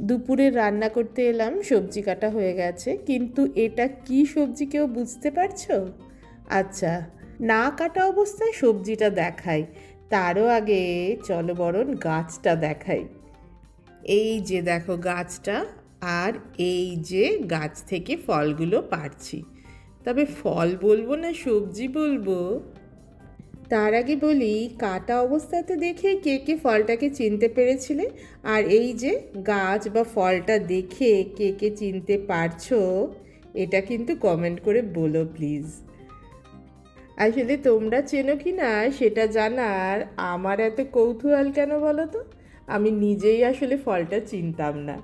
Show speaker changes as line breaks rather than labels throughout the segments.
দুপুরে রান্না করতে এলাম, সবজি কাটা হয়ে গেছে। কিন্তু এটা কি সবজি কেউ বুঝতে পারছ? আচ্ছা না কাটা অবস্থায় সবজিটা দেখাই। তারও আগে চলো বরণ গাছটা দেখাই। এই যে দেখো গাছটা, আর এই যে গাছ থেকে ফলগুলো পারছি। তবে ফল বলব না সবজি বলব? তার আগে বলি, কাটা অবস্থাতে দেখে কে কে ফলটাকে চিনতে পেরেছিলে? আর এই যে গাছ বা ফলটা দেখে কে কে চিনতে পারছ, এটা কিন্তু কমেন্ট করে বলো প্লিজ আসলে তোমরা চেনো কি না, সেটা জানার আমার এত কৌতূহল কেন বলো তো? আমি নিজেই আসলে ফলটা চিনতাম না।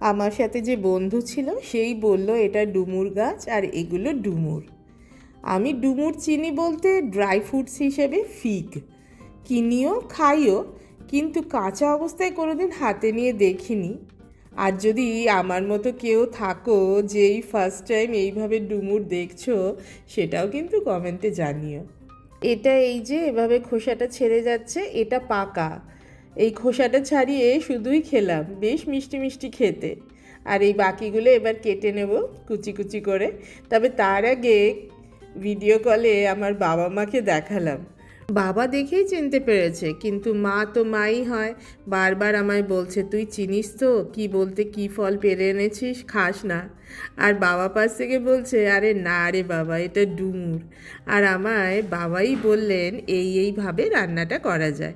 আমার সাথে যে বন্ধু ছিল, সেই বলল, এটা ডুমুর গাছ আর এগুলো ডুমুর। আমি ডুমুর চিনি বলতে ড্রাই ফ্রুটস হিসেবে ফিগ কিনিও, খাইও, কিন্তু কাঁচা অবস্থায় কোনোদিন হাতে নিয়ে দেখিনি। আর যদি আমার মতো কেউ থাকো, যেই ফার্স্ট টাইম এইভাবে ডুমুর দেখছ, সেটাও কিন্তু কমেন্টে জানিও। এটা এই যে, এভাবে খোসাটা ছেড়ে যাচ্ছে, এটা পাকা। এই খোসাটা ছাড়িয়ে শুধুই খেলাম, বেশ মিষ্টি মিষ্টি খেতে। আর এই বাকিগুলো এবার কেটে নেব কুচি কুচি করে। তবে তার আগে ভিডিও কলে আমার বাবা মাকে দেখালাম। বাবা দেখেই চিনতে পেরেছে, কিন্তু মা তো মাই হয়। বারবার আমায় বলছে, তুই চিনিস তো? কি বলতে কি ফল পেরে এনেছিস? খাস না। আর বাবা পাশ থেকে বলছে, আরে না রে বাবা, এটা ডুমুর। আর আমায় বাবাই বললেন, এই এইভাবে রান্নাটা করা যায়।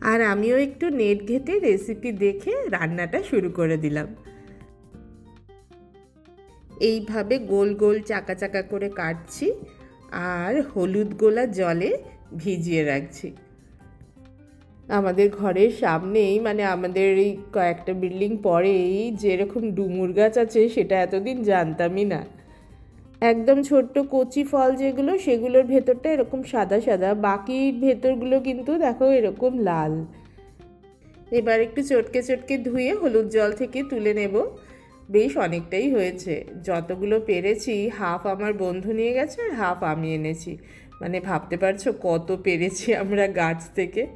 আর আমিও একটু নেট ঘেটে রেসিপি দেখে রান্নাটা শুরু করে দিলাম। এইভাবে গোল গোল চাকা চাকা করে কাটছি আর হলুদ গোলা জলে ভিজিয়ে রাখছি। আমাদের ঘরের সামনেই মানে আমাদের এই কয়েকটা বিল্ডিং পরেই যেরকম ডুমুর গাছ আছে, সেটা এতদিন জানতামই না। একদম ছোট্ট কচি ফল যেগুলো, সেগুলোর ভেতরটা এরকম সাদা সাদা। বাকি ভেতরগুলো কিন্তু দেখো এরকম লাল। এবার একটু চটকে চটকে ধুয়ে হলুদ জল থেকে তুলে নেব। বেশ অনেকটাই হয়েছে। যতগুলো পেরেছি হাফ আমার বন্ধু নিয়ে গেছে আর হাফ আমি এনেছি। মানে ভাবতে পারছ কত পেরেছি আমরা গাছ থেকে?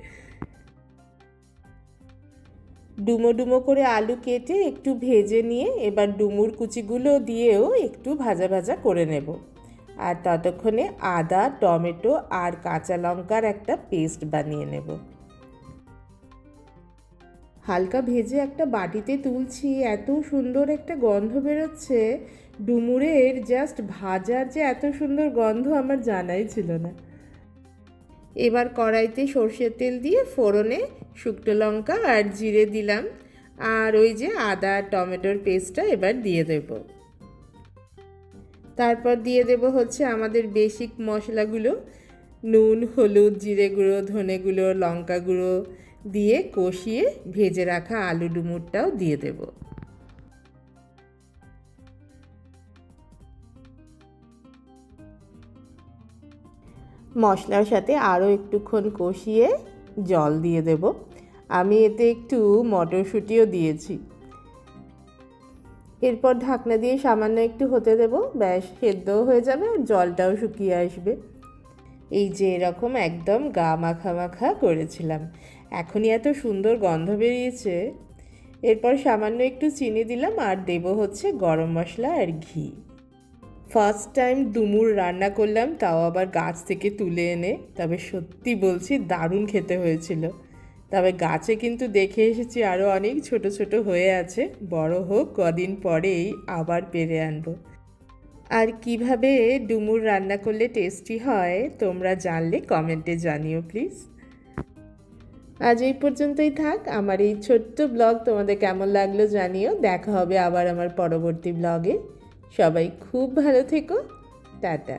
ডুমো ডুমো করে আলু কেটে একটু ভেজে নিয়ে এবার ডুমুর কুচিগুলো দিয়েও একটু ভাজা ভাজা করে নেব। আর ততক্ষণে আদা, টমেটো আর কাঁচা লঙ্কার একটা পেস্ট বানিয়ে নেব। হালকা ভেজে একটা বাটিতে তুলছি, এত সুন্দর একটা গন্ধ বেরোচ্ছে। ডুমুরের জাস্ট ভাজার যে এত সুন্দর গন্ধ আমার জানাই ছিল না। এবার কড়াইতে সর্ষের তেল দিয়ে ফোড়নে শুকনো লঙ্কা আর জিরে দিলাম। আর ওই যে আদা, টমেটোর পেস্টটা এবার দিয়ে দেব। তারপর দিয়ে দেব হচ্ছে আমাদের বেসিক মশলাগুলো। নুন, হলুদ, জিরে গুঁড়ো, ধনে গুঁড়ো, লঙ্কা গুঁড়ো দিয়ে কষিয়ে ভেজে রাখা আলু ডুমুরটাও দিয়ে দেব। মশলার সাথে আরও একটুক্ষণ কষিয়ে জল দিয়ে দেব। আমি এতে একটু মটরশুঁটিও দিয়েছি। এরপর ঢাকনা দিয়ে সামান্য একটু হতে দেব। ব্যাস, সেদ্ধও হয়ে যাবে আর জলটাও শুকিয়ে আসবে। এই যে এরকম একদম গা মাখা মাখা করেছিলাম। এখনই এত সুন্দর গন্ধ বেরিয়েছে। এরপর সামান্য একটু চিনি দিলাম আর দেব হচ্ছে গরম মশলা আর ঘি। ফার্স্ট টাইম ডুমুর রান্না করলাম, তাও আবার গাছ থেকে তুলে এনে, তবে সত্যি বলছি দারুণ খেতে হয়েছিল। তবে গাছে কিন্তু দেখে এসেছি আরও অনেক ছোট ছোট হয়ে আছে, বড় হোক কদিন পরেই আবার পেরে আনব। আর কীভাবে ডুমুর রান্না করলে টেস্টি হয়, তোমরা জানলে কমেন্টে জানিও, প্লিজ। আজ এই পর্যন্তই থাক। আমার এই ছোট্ট ব্লগ তোমাদের কেমন লাগল জানিও। দেখা হবে আবার আমার পরবর্তী ব্লগে। সবাই খুব ভালো থেকো। টাটা।